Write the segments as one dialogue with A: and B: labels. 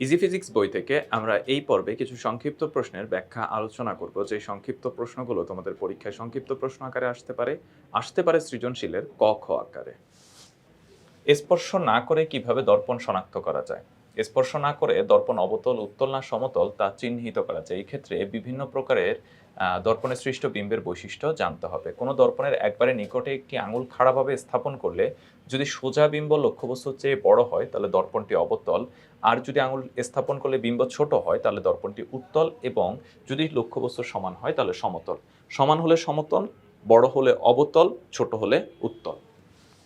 A: Easy physics বই থেকে আমরা এই পর্বে কিছু সংক্ষিপ্ত প্রশ্নের ব্যাখ্যা আলোচনা করব। যে সংক্ষিপ্ত প্রশ্নগুলো তোমাদের পরীক্ষায় সংক্ষিপ্ত প্রশ্ন আকারে আসতে পারে আসতে পারে সৃজনশীলের ক, খ আকারে। স্পর্শ না করে কীভাবে দর্পণ শনাক্ত করা যায়? স্পর্শ না করে দর্পণ অবতল, উত্তল না সমতল তা চিহ্নিত করা যায়। এই ক্ষেত্রে বিভিন্ন প্রকারের আহ, দর্পণে সৃষ্ট বিম্বের বৈশিষ্ট্য জানতে হবে। কোনো দর্পণের একবারে নিকটে একটি আঙুল খাড়াভাবে স্থাপন করলে যদি সোজা বিম্ব লক্ষ্যবস্তুর চেয়ে বড় হয় তাহলে দর্পণটি অবতল। আর যদি আঙুল স্থাপন করলে বিম্ব ছোট হয় তাহলে দর্পণটি উত্তল এবং যদি লক্ষ্যবস্তুর সমান হয় তাহলে সমতল। সমান হলে সমতল বড় হলে অবতল ছোট হলে উত্তল।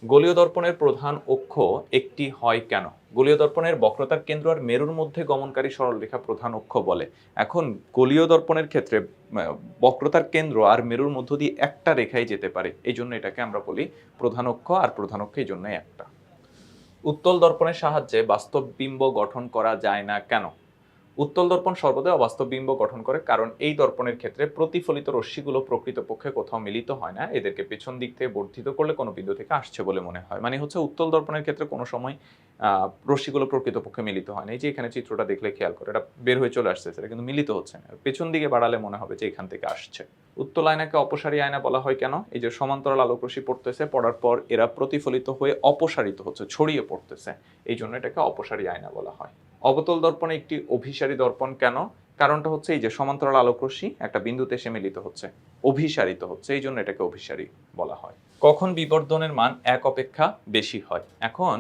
A: গোলীয় দর্পণের প্রধান অক্ষ একটি হয় কেন? গোলীয় দর্পণের বক্রতার কেন্দ্র আর মেরুর মধ্যে গমনকারী সরলরেখা প্রধান অক্ষ বলে। এখন গোলীয় দর্পণের ক্ষেত্রে বক্রতার কেন্দ্র আর মেরুর মধ্য দিয়ে একটা রেখাই যেতে পারে। এই জন্য এটাকে আমরা বলি প্রধান অক্ষ আর প্রধান অক্ষ এই জন্যই একটা। উত্তল দর্পণের সাহায্যে বাস্তব বিম্ব গঠন করা যায় না কেন? উত্তল দর্পণ সর্বদা অবাস্তব বিম্ব গঠন করে, কারণ এই দর্পণের ক্ষেত্রে প্রতিফলিত রশ্মিগুলো প্রকৃতপক্ষে কোথাও মিলিত হয় না। এদেরকে পেছন দিক থেকে বর্ধিত করলে কোনো বিন্দু থেকে আসছে বলে মনে হয়। মানে হচ্ছে উত্তল দর্পণের ক্ষেত্রে কোনো সময় রশ্মিগুলো প্রকৃতপক্ষে মিলিত হয় না। এই যে এখানে চিত্রটা দেখলে খেয়াল করে, এটা বের হয়ে চলে আসছে, সেটা কিন্তু মিলিত হচ্ছে না। পেছন দিকে বাড়ালে মনে হবে যে এখান থেকে আসছে। উত্তল আয়নাকে অপসারী আয়না বলা হয় কেন? এই যে সমান্তরাল আলোক রশ্মি পড়তেছে, পড়ার পর এরা প্রতিফলিত হয়ে অপসারিত হচ্ছে, ছড়িয়ে পড়তেছে। এই জন্য এটাকে অপসারী আয়না বলা হয়। অবতল দর্পণে একটি অভিসারী দর্পণ কেন? কারণটা হচ্ছে এই যে সমান্তরাল আলোক রশ্মি একটা বিন্দুতে এসে মিলিত হচ্ছে, অভিসারিত হচ্ছে, এই জন্য এটাকে অভিসারী বলা হয়। কখন বিবর্ধনের মান এক অপেক্ষা বেশি হয়? এখন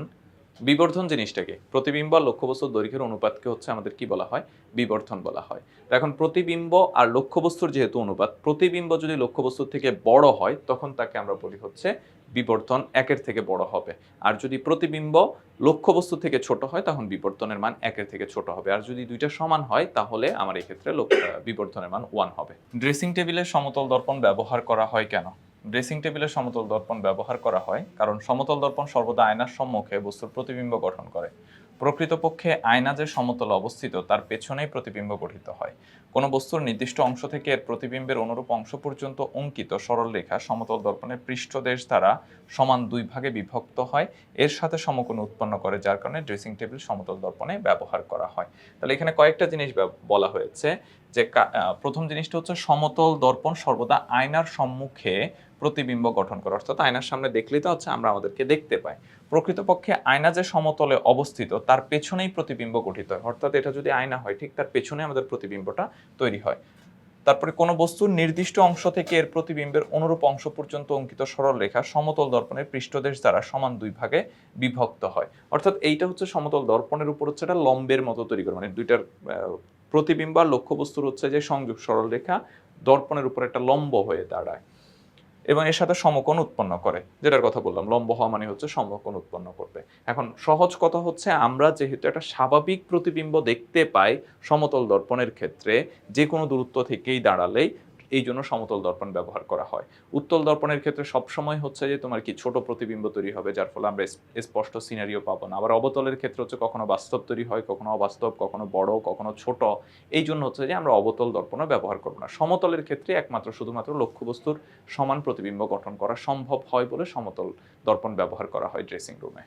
A: বিবর্ধন জিনিসটাকে। প্রতিবিম্ব আর লক্ষ্যবস্তুর দৈর্ঘ্যের অনুপাতকে হচ্ছে আমাদের কি বলা হয়? বিবর্ধন বলা হয়। এখন প্রতিবিম্ব আর লক্ষ্যবস্তুর যেহেতু অনুপাত, প্রতিবিম্ব যদি লক্ষ্যবস্তুর থেকে বড় হয়, তখন তাকে আমরা বলি হচ্ছে বিবর্তন একের থেকে বড় হবে। আর যদি প্রতিবিম্ব লক্ষ্যবস্তু থেকে ছোট হয়, তখন বিবর্তনের মান একের থেকে ছোট হবে। আর যদি দুইটা সমান হয়, তাহলে আমার এই ক্ষেত্রে লক্ষ্য- বিবর্তনের মান ওয়ান হবে। ড্রেসিং টেবিলে সমতল দর্পণ ব্যবহার করা হয় কেন? ড্রেসিং টেবিলে সমতল দর্পণ ব্যবহার করা হয়, কারণ সমতল দর্পণ সর্বদা আয়নার সম্মুখে বস্তুর প্রতিবিম্ব গঠন করে। প্রকৃতপক্ষে আয়না যে সমতল অবস্থিত, তার পেছনেই প্রতিবিম্ব গঠিত হয়। কোনো বস্তুর নির্দিষ্ট অংশ থেকে এর প্রতিবিম্বের অনুরূপ অংশ পর্যন্ত অঙ্কিত সরল রেখা সমতল দর্পণের পৃষ্ঠদেশ দ্বারা সমান দুই ভাগে বিভক্ত হয়। এর সাথে সমকোণ উৎপন্ন করে, যার কারণে ড্রেসিং টেবিল সমতল দর্পণে ব্যবহার করা হয়। তাহলে এখানে কয়েকটা জিনিস বলা হয়েছে যে প্রথম জিনিসটা হচ্ছে সমতল দর্পণ সর্বদা আয়নার সম্মুখে প্রতিবিম্ব গঠন করে। অর্থাৎ আয়নার সামনে দেখলেই তো হচ্ছে আমরা আমাদেরকে দেখতে পাই। প্রকৃতপক্ষে আয়না যে সমতলে অবস্থিত, তার পেছনেই প্রতিবিম্ব গঠিত হয়। অর্থাৎ এটা যদি আয়না হয়, ঠিক তার পেছনে আমাদের প্রতিবিম্বটা তৈরি হয়। তারপরে কোনো বস্তুর নির্দিষ্ট অংশ থেকে এর প্রতিবিম্বের অনুরূপ অংশ পর্যন্ত অঙ্কিত সরল রেখা সমতল দর্পণের পৃষ্ঠদেশ দ্বারা সমান দুই ভাগে বিভক্ত হয়। অর্থাৎ এইটা হচ্ছে সমতল দর্পণের উপর হচ্ছে এটা লম্বের মতো তৈরি করে। মানে দুইটার প্রতিবিম্ব আর লক্ষ্যবস্তুর হচ্ছে যে সংযোগ সরল রেখা দর্পণের উপর একটা লম্ব হয়ে দাঁড়ায়। এবং এর সাথে সমকোণ উৎপন্ন করে, যেটার কথা বললাম, লম্ব হওয়া মানে হচ্ছে সমকোণ উৎপন্ন করবে। এখন সহজ কথা হচ্ছে আমরা যেহেতু একটা স্বাভাবিক প্রতিবিম্ব দেখতে পাই সমতল দর্পণের ক্ষেত্রে, যে কোনো দূরত্ব থেকেই দাঁড়ালেই এই জন্য সমতল দর্পণ ব্যবহার করা হয়। উত্তল দর্পণের ক্ষেত্রে সবসময় হচ্ছে যে তোমার কি ছোট প্রতিবিম্ব তৈরি হবে, যার ফলে আমরা স্পষ্ট সিনারিও পাবো না। আবার অবতলের ক্ষেত্রে হচ্ছে কখনো বাস্তব তৈরি হয়, কখনো অবাস্তব, কখনো বড়, কখনো ছোট। এই জন্য হচ্ছে যে আমরা অবতল দর্পণও ব্যবহার করব না। সমতলের ক্ষেত্রে একমাত্র শুধুমাত্র লক্ষ্যবস্তুর সমান প্রতিবিম্ব গঠন করা সম্ভব হয় বলে সমতল দর্পণ ব্যবহার করা হয় ড্রেসিং রুমে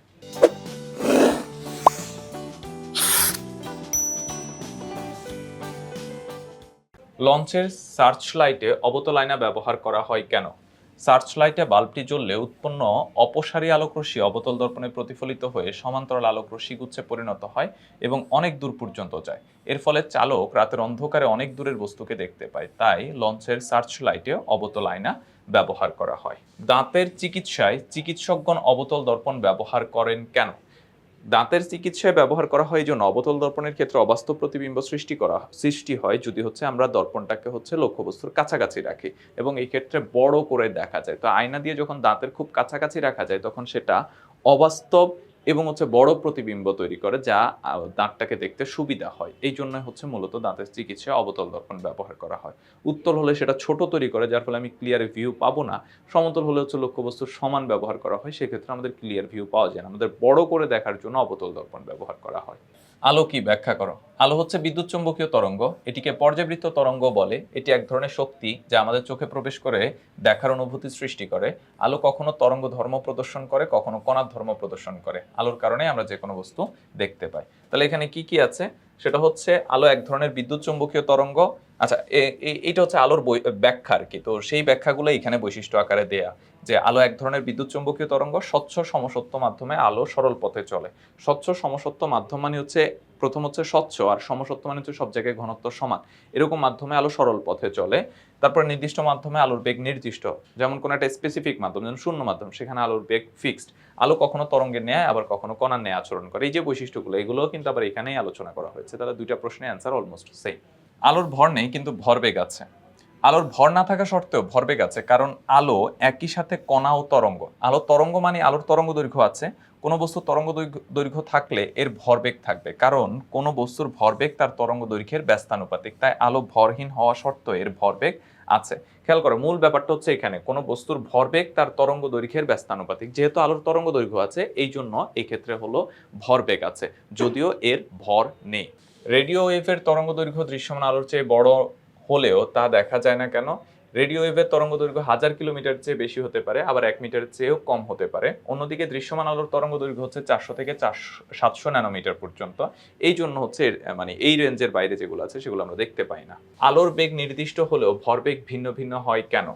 A: লঞ্চের সার্চ লাইটে অবতল আয়না ব্যবহার করা হয় কেন? সার্চ লাইটে বাল্বটি জ্বললে উৎপন্ন অপসারী আলোক রশ্মি অবতল দর্পণে প্রতিফলিত হয়ে সমান্তরাল আলোক রশ্মি গুচ্ছে পরিণত হয় এবং অনেক দূর পর্যন্ত যায়। এর ফলে চালক রাতের অন্ধকারে অনেক দূরের বস্তুকে দেখতে পায়, তাই লঞ্চের সার্চ লাইটে অবতল আয়না ব্যবহার করা হয়। দাঁতের চিকিৎসায় চিকিৎসকগণ অবতল দর্পণ ব্যবহার করেন কেন? দাঁতের চিকিৎসায় ব্যবহার করা হয় এই জন্য অবতল দর্পণের ক্ষেত্রে অবাস্তব প্রতিবিম্ব সৃষ্টি করা, সৃষ্টি হয় যদি হচ্ছে আমরা দর্পণটাকে হচ্ছে লক্ষ্যবস্তুর কাছাকাছি রাখি এবং এই ক্ষেত্রে বড় করে দেখা যায়। তো আয়না দিয়ে যখন দাঁতের খুব কাছাকাছি রাখা যায় তখন সেটা অবাস্তব এবং হচ্ছে বড় প্রতিবিম্ব তৈরি করে যা দাঁতটাকে দেখতে সুবিধা হয়। এই জন্য হচ্ছে মূলত দাঁতের চিকিৎসায় অবতল দর্পণ ব্যবহার করা হয়। উত্তল হলে সেটা ছোট তৈরি করে, যার ফলে আমি ক্লিয়ার ভিউ পাবো না। সমতল হলে হচ্ছে লক্ষ্যবস্তুর সমান ব্যবহার করা হয়। সেক্ষেত্রে আমাদের ক্লিয়ার ভিউ পাওয়া যায় না। আমাদের বড় করে দেখার জন্য অবতল দর্পণ ব্যবহার করা হয়। আলো কি? ব্যাখ্যা করো। আলো হচ্ছে বিদ্যুৎ চুম্বকীয় তরঙ্গ। এটিকে পর্যাবৃত্ত তরঙ্গ বলে। এটি এক ধরনের শক্তি যা আমাদের চোখে প্রবেশ করে, দেখার অনুভূতি সৃষ্টি করে। আলো কখনো তরঙ্গ ধর্ম প্রদর্শন করে, কখনো কণার ধর্ম প্রদর্শন করে। আলোর কারণে আমরা যে কোনো বস্তু দেখতে পাই। তাহলে এখানে কি কি আছে? সেটা হচ্ছে আলো এক ধরনের বিদ্যুৎ চুম্বকীয় তরঙ্গ। আচ্ছা এইটা হচ্ছে আলোর ব্যাখ্যা আর কি। তো সেই ব্যাখ্যাগুলো এখানে বৈশিষ্ট্য আকারে দেয়া। যে আলো এক ধরনের বিদ্যুৎ চুম্বকীয় তরঙ্গ, স্বচ্ছ সমসত্ব মাধ্যমে আলো সরল পথে চলে। স্বচ্ছ সমসত্ব মাধ্যম মানে হচ্ছে প্রথম হচ্ছে স্বচ্ছ আর সমসত্ব মানে হচ্ছে সব জায়গায় ঘনত্ব সমান। এরকম মাধ্যমে আলো সরল পথে চলে। তারপর নির্দিষ্ট মাধ্যমে আলোর বেগ নির্দিষ্ট। যেমন কোনো একটা স্পেসিফিক মাধ্যম, যেমন শূন্য মাধ্যম, সেখানে আলোর বেগ ফিক্সড আলো কখনো তরঙ্গের নেয় আবার কখনো কণার ন্যায় আচরণ করে। এই যে বৈশিষ্ট্যগুলো, এগুলোও কিন্তু আবার এখানেই আলোচনা করা হয়েছে। তাহলে দুইটা প্রশ্নের অ্যান্সার অলমোস্ট সেম আলোর ভর নেই, কিন্তু ভর বেগ আছে। আলোর ভর না থাকা সত্ত্বেও ভরবেগ আছে, কারণ আলো একই সাথে কণা ও তরঙ্গ। আলো তরঙ্গ মানে আলোর তরঙ্গ দৈর্ঘ্য আছে। কোনো বস্তুর তরঙ্গ দৈর্ঘ্য- থাকলে এর ভরবেগ থাকবে, কারণ কোনো বস্তুর ভরবেগ তার তরঙ্গ দৈর্ঘ্যের ব্যস্তানুপাতিক, তাই আলো ভরহীন হওয়া সত্ত্বেও এর ভরবেগ আছে। খেয়াল করো, মূল ব্যাপারটা হচ্ছে এখানে, কোনো বস্তুর ভরবেগ তার তরঙ্গ দৈর্ঘ্যের ব্যস্তানুপাতিক, যেহেতু আলোর তরঙ্গ দৈর্ঘ্য আছে, এই জন্য এক্ষেত্রে ক্ষেত্রে হলো ভরবেগ আছে, যদিও এর ভর নেই। রেডিও ওয়েভের তরঙ্গ দৈর্ঘ্য দৃশ্যমান আলোর চেয়ে বড় হলেও তা দেখা যায় না কেন? রেডিও ওয়েভের তরঙ্গ দৈর্ঘ্য হাজার কিলোমিটার চেয়ে বেশি হতে পারে, আবার এক মিটার চেয়েও কম হতে পারে। অন্যদিকে দৃশ্যমান আলোর তরঙ্গ দৈর্ঘ্য হচ্ছে চারশো থেকে চারশো, সাতশো ন্যানোমিটার পর্যন্ত। এই জন্য হচ্ছে মানে এই রেঞ্জের বাইরে যেগুলো আছে সেগুলো আমরা দেখতে পাই না। আলোর বেগ নির্দিষ্ট হলেও ভরবেগ ভিন্ন ভিন্ন হয় কেন?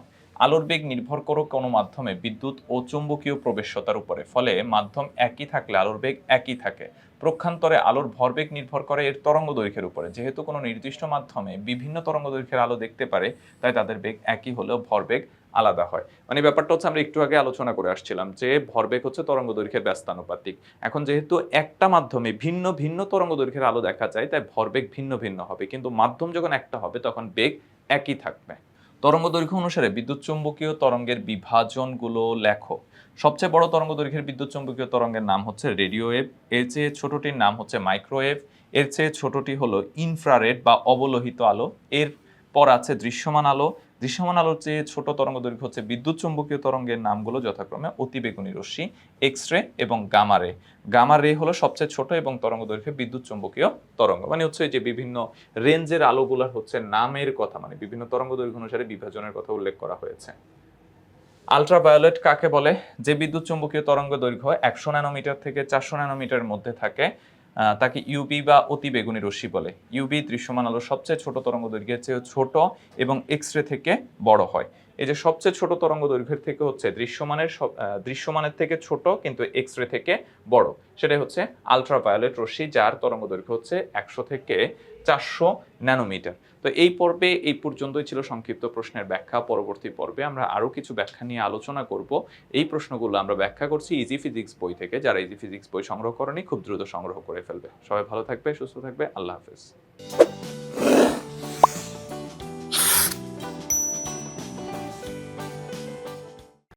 A: আলোর বেগ নির্ভর করো কোনো মাধ্যমে বিদ্যুৎ ও চুম্বকীয় প্রবেশ্যতার উপরে। ফলে মাধ্যম একই থাকলে আলোর বেগ একই থাকে। প্রক্ষান্তরে আলোর ভরবেগ নির্ভর করে এর তরঙ্গ দৈর্ঘ্যের উপরে। যেহেতু কোনো নির্দিষ্ট মাধ্যমে বিভিন্ন তরঙ্গ দৈর্ঘ্যের আলো দেখতে পারে, তাই তাদের বেগ একই হলেও ভরবেগ আলাদা হয়। মানে ব্যাপারটা হচ্ছে আমরা একটু আগে আলোচনা করে আসছিলাম যে ভরবেগ হচ্ছে তরঙ্গ দৈর্ঘ্যের ব্যস্তানুপাতিক। এখন যেহেতু একটা মাধ্যমে ভিন্ন ভিন্ন তরঙ্গ দৈর্ঘ্যের আলো দেখা যায়, তাই ভরবেগ ভিন্ন ভিন্ন হবে। কিন্তু মাধ্যম যখন একটা হবে, তখন বেগ একই থাকবে। তরঙ্গ দৈর্ঘ্য অনুসারে বিদ্যুৎ চুম্বকীয় তরঙ্গের বিভাজনগুলো লেখো। সবচেয়ে বড় তরঙ্গ দৈর্ঘ্যের বিদ্যুৎ চুম্বকীয় তরঙ্গের নাম হচ্ছে রেডিও ওয়েভ, এর চেয়ে ছোটটির নাম হচ্ছে মাইক্রোওয়েভ এর চেয়ে ছোটটি হলো ইনফ্রারেড বা অবলোহিত আলো, এর পর আছে দৃশ্যমান আলো দৃশ্যমান আলোর চেয়ে ছোট তরঙ্গ দৈর্ঘ্য হচ্ছে বিদ্যুৎ চুম্বকীয় তরঙ্গের নামগুলো যথাক্রমে অতিবেগুনি রশ্মি এক্স রে এবং গামা রে গামা রে হলো সবচেয়ে ছোট এবং তরঙ্গ দৈর্ঘ্যে বিদ্যুৎ চুম্বকীয় তরঙ্গ। মানে হচ্ছে যে বিভিন্ন রেঞ্জের আলোগুলার হচ্ছে নামের কথা মানে বিভিন্ন তরঙ্গ দৈর্ঘ্য অনুসারে বিভাজনের কথা উল্লেখ করা হয়েছে। আলট্রাভায়োলেট কাকে বলে? যে বিদ্যুৎ চুম্বকীয় তরঙ্গ দৈর্ঘ্য একশো ন্যানোমিটার থেকে চারশো ন্যানোমিটারের মধ্যে থাকে। তাকে ইউবি বা অতি বেগুনি রশ্মি বলে। ইউবি দৃশ্যমান আলোর সবচেয়ে ছোট তরঙ্গ দৈর্ঘ্যের চেয়ে ছোট এবং এক্স রে থেকে বড় হয়। এই যে সবচেয়ে ছোট তরঙ্গ দৈর্ঘ্যের থেকে হচ্ছে দৃশ্যমানের দৃশ্যমানের থেকে ছোট কিন্তু এক্স রে থেকে বড়। সেটাই হচ্ছে আলট্রাভায়োলেট রশ্মি, যার তরঙ্গ দৈর্ঘ্য হচ্ছে একশো থেকে চারশো ন্যানোমিটার। তো এই পর্বে এই পর্যন্তই ছিল সংক্ষিপ্ত প্রশ্নের ব্যাখ্যা। পরবর্তী পর্বে আমরা আরও কিছু ব্যাখ্যা নিয়ে আলোচনা করব। এই প্রশ্নগুলো আমরা ব্যাখ্যা করছি ইজি ফিজিক্স বই থেকে। যারা ইজি ফিজিক্স বই সংগ্রহ করেনি, খুব দ্রুত সংগ্রহ করে ফেলবে। সবাই ভালো থাকবে, সুস্থ থাকবে। আল্লাহ হাফেজ।